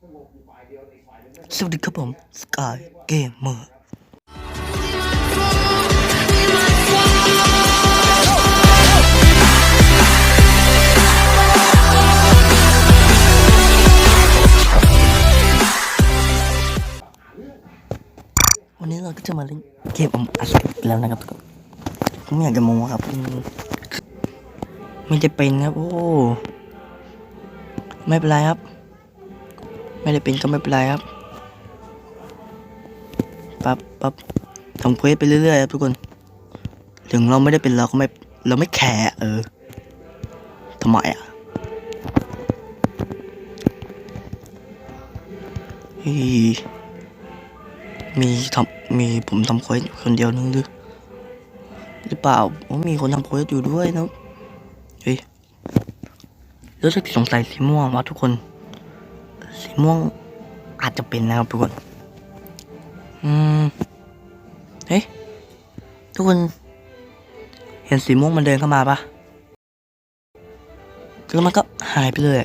สวัสดีครับผมสกายเกมเมอร์วันนี้เราก็จะมาเล่นเกมอมอัดแล้วนะครับทุกคนผมไม่อยากจะโมครับมไม่จะเป็นครับ โอ้ ไม่เป็นไรครับ ไม่ได้เป็นก็ไม่เป็นไรครับปั๊บปั๊บทำเควสไปเรื่อยๆครับทุกคน ถึงเราไม่ได้เป็นเราก็ไม่ เราไม่แคร์เออทำไมอะมีทำมีผมทำเควสอยู่คนเดียวนึงหรือหรือเปล่าผมมีคนทำเควสอยู่ด้วยนะเฮ้ยรู้สึกสงสัยสีม่วงว่าทุกคน สีม่วงอาจจะเป็นนะครับทุกคน อืม เฮ้ย ทุกคน เห็นสีม่วงมันเดินเข้ามาปะแล้วมันก็หายไปเลย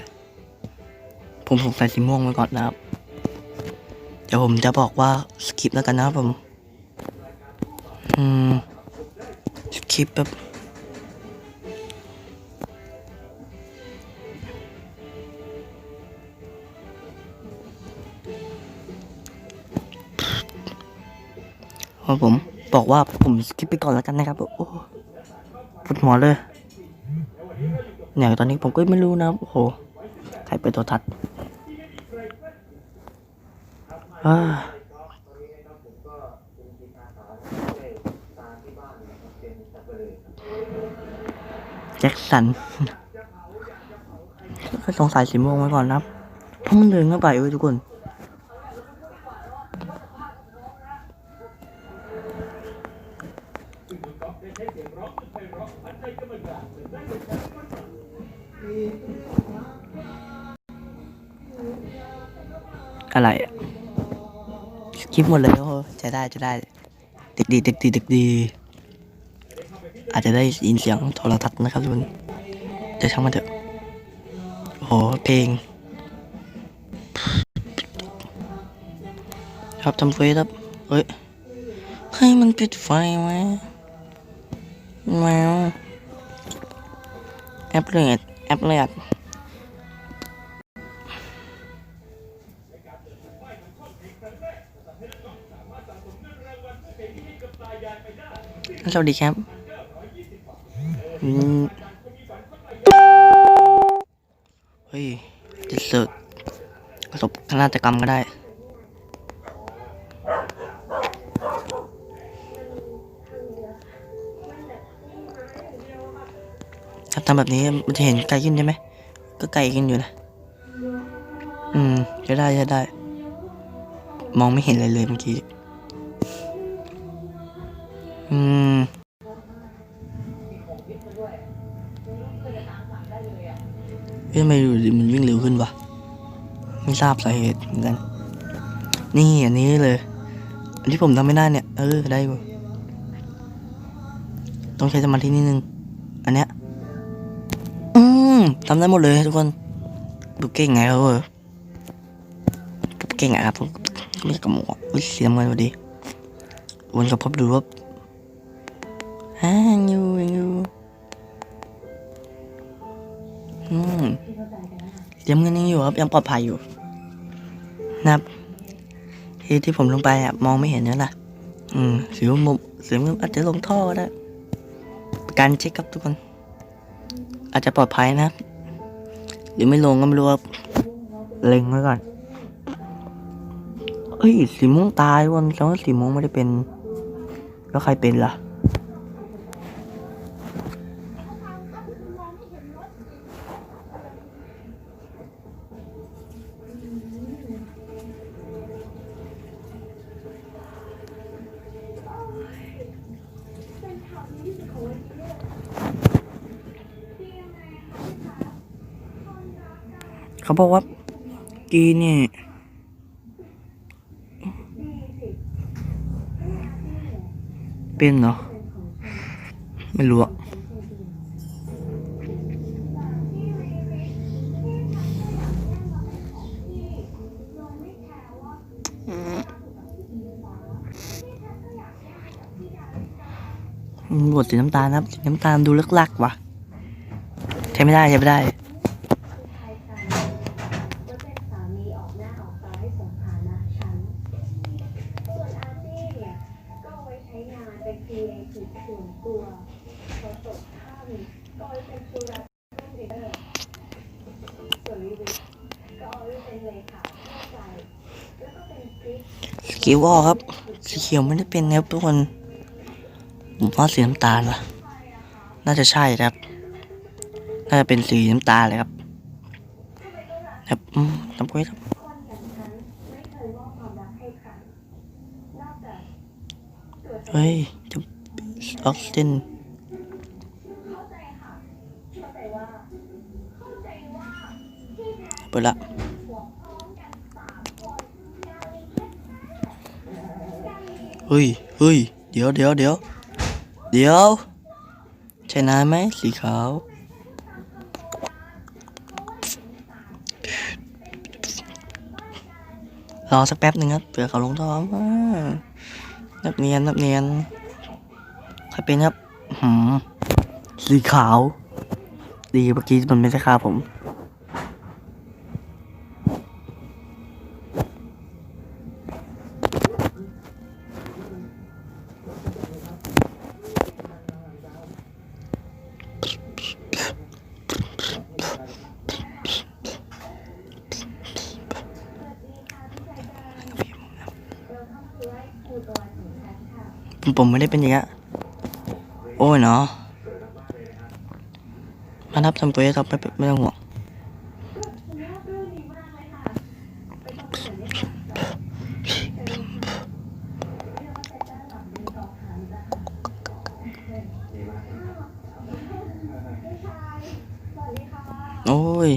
ผมสงสัยสีม่วงไว้ก่อนนะครับ เดี๋ยวผมจะบอกว่าสกิปแล้วกันนะครับผม อืม สกิปแบบ เพราะผม บอกว่าผมสกิปไปก่อนแล้วกันนะครับ โอ้ปวดหัวเลย เนี่ยตอนนี้ผมก็ไม่รู้นะ โอ้โห ใครเปิดโทรทัศน์อ่าแจ็คสันก็สงสัยสีม่วงไว้ก่อนนะครับเพราะมันเดินเข้าไปเว้ยทุกคน อะไรอะคลิปหมดเลยโอ้โหจะได้จะได้ด็กดีด็กดีด็กดี อาจจะได้ยินเสียงโทรทัศน์นะครับทุกคนเดี๋ยวช่างมันเถอะโอ้โหเพลงครับทำเฟซครับเฮ้ยให้มันปิดไฟไหม แมวแอปเลือดแอปเลือดสวัสดีครับเฮ้ยจะเสิร์ชประสบนาฏกรรมก็ได้ ถ้าทำแบบนี้มันจะเห็นไกลขึ้นใช่ไหม ก็ไกลขึ้นอยู่นะ อืมจะได้จะได้ มองไม่เห็นอะไรเลยเมื่อกี้ อืมทำไมอยู่ดีมันวิ่งเร็วขึ้นวะ ไม่ทราบสาเหตุเหมือนกัน นี่อันนี้เลยอันที่ผมทำไม่ได้เนี่ย เออได้อยู่ต้องใช้สมาธินิดนึง อันเนี้ย ทำได้หมดเลยทุกคนดูเก่งไงเขาเออเก่งอะครับไม่กระหมอกอุ้ยเสียเงินพอดีวนกับพบดูว่าอ่ายังอยู่ยังอยู่อืมยังเงินยังอยู่ครับยังปลอดภัยอยู่นะครับที่ที่ผมลงไปอะมองไม่เห็นนั่แหละอืมเสียงมุมเสียงมุมอาจจะลงท่อก็ได้การเช็คครับทุกคน อาจจะปลอดภัยนะครับ หรือไม่ลงก็ไม่รู้ครับเล็งไว้ก่อนเอ้ยสีม่วงตายวันแสดงว่าสีม่วงไม่ได้เป็น แล้วใครเป็นล่ะ เขาบอกว่ากีเนี่ยเป็นเนาะไม่รู้อะบทสีน้ำตาลครับน้ำตาลดูเลักๆว่ะ ใช้ไม่ได้ ใช้ไม่ได้ กิลวอลครับ สีเขียวไม่ได้เป็นนะครับทุกคนผมว่าสีน้ำตาลว่ะ น่าจะใช่ครับ น่าจะเป็นสีน้ำตาลเลยครับ ครับอืมทำเควสครับคนอย่างไม่เคยมอบความรักให้ใครนอกจากตัวฉันเฮ้ยจะออกซิเจนเข้าใจ เฮ้ยเฮ้ยเดี๋ยวเดี๋ยวเดี๋ยวเดี๋ยว ใช่นายไหมสีขาว รอสักแป๊บหนึ่งครับเผื่อเขาลงท้องนับเนียนนับเนียนใครเป็นครับหืมสีขาว ดีเมื่อกี้มันไม่ใช่ฆ่าผม ผมผมไม่ได้เป็นอย่างนี้ยโอ้ยเนาะมานับทำตัวให้ครับไม่ไม่ต้องห่วง ฉันชอบเรื่องนี้มากเลยค่ะไปต้องเขียนได้ค่ะเรียกว่าเซตเตอร์หลังมือสองหันจ้ะพี่ชายสวัสดีค่ะ โอ้ย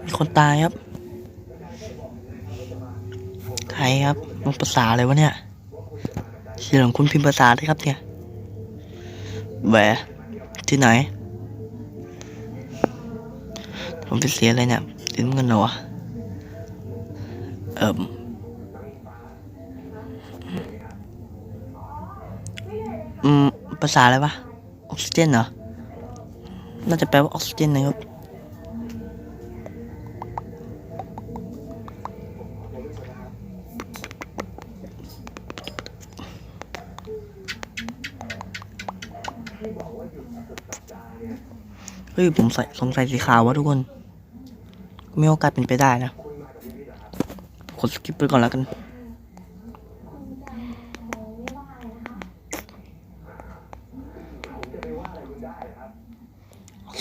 มี คนตายครับใครครับมันภาษาอะไรวะเนี่ยเสียงคุณพิมพ์ภาษาได้ครับเนี่ยแหวที่ไหน ผมเป็นเสียอะไรเนี่ยสีน้ำเงินเหรอวะเอิ่มอืมภาษาอะไรวะออกซิเจนเหรอ น่าจะแปลว่าออกซิเจนนะครับ เฮ้ยผมใส่สงสัยสีขาววะทุกคนมีโอกาสเป็นไปได้นะกดสกิปไปก่อนแล้วกัน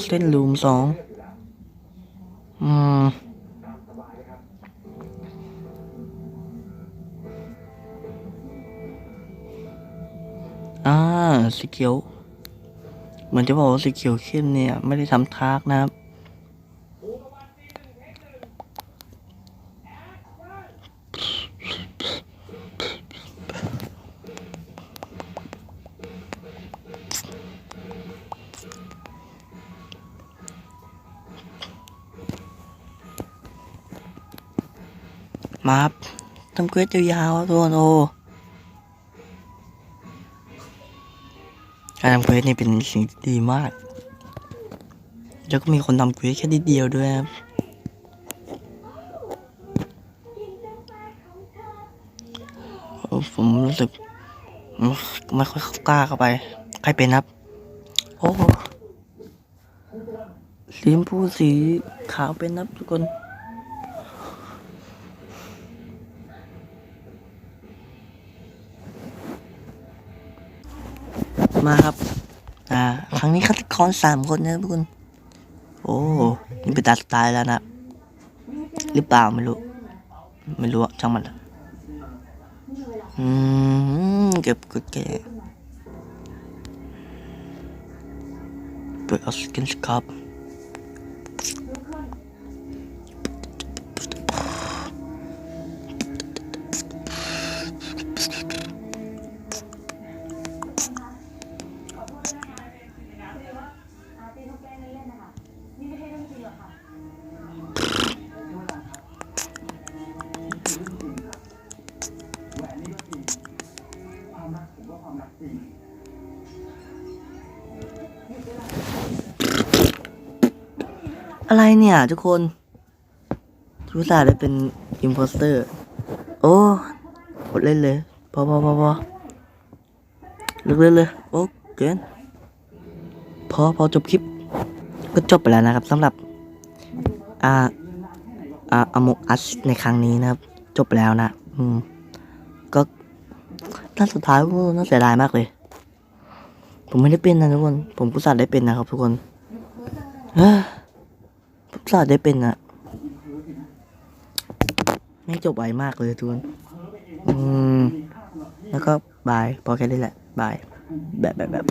เส้นลูมสองอืมอ่าสีเขียว เหมือนจะบอกว่าสีเขียวเข้มเนี่ย ไม่ได้ทำทากนะครับ มาครับทำเควสยาวๆทุกคนโอ การทำเควสนี่เป็นสิ่งที่ดีมาก แล้วก็มีคนทำเควสแค่นิดเดียวด้วยครับ ผมรู้สึกไม่ค่อยกล้าเข้าไป ใครเป็นครับ โอ้สีชมพูสีขาวเป็นครับทุกคน มาครับ อ่า ครั้งนี้ฆาตกรสามคนนะทุกคน โอ้นี่เป็นตาสุดท้ายแล้วนะ หรือเปล่าไม่รู้ ไม่รู้อะช่างมันอืม เก็บกดแกเปิดออกซิเจนสครับ อะไรเนี่ยทุกคนทุกสาได้เป็นอิมโพสเตอร์ โอ้กดเล่นเลย พอพอพอพอเลิกเล่นเลย โอ้เกินพอพอจบคลิป ก็จบไปแล้วนะครับสำหรับ อ่า อ่าอมกอัสในครั้งนี้นะครับ จบไปแล้วนะ อืม ก็น่าสุดท้ายก็น่าเสียดายมากเลย ผมไม่ได้เป็นนะทุกคน ผมผู้สาห์ได้เป็นนะครับทุกคนเฮ้ สาดได้เป็นอะไม่จบไวมากเลยทุกคนอืม แล้วก็บาย พอแค่นี้แหละ บาย แบบแบบแบบ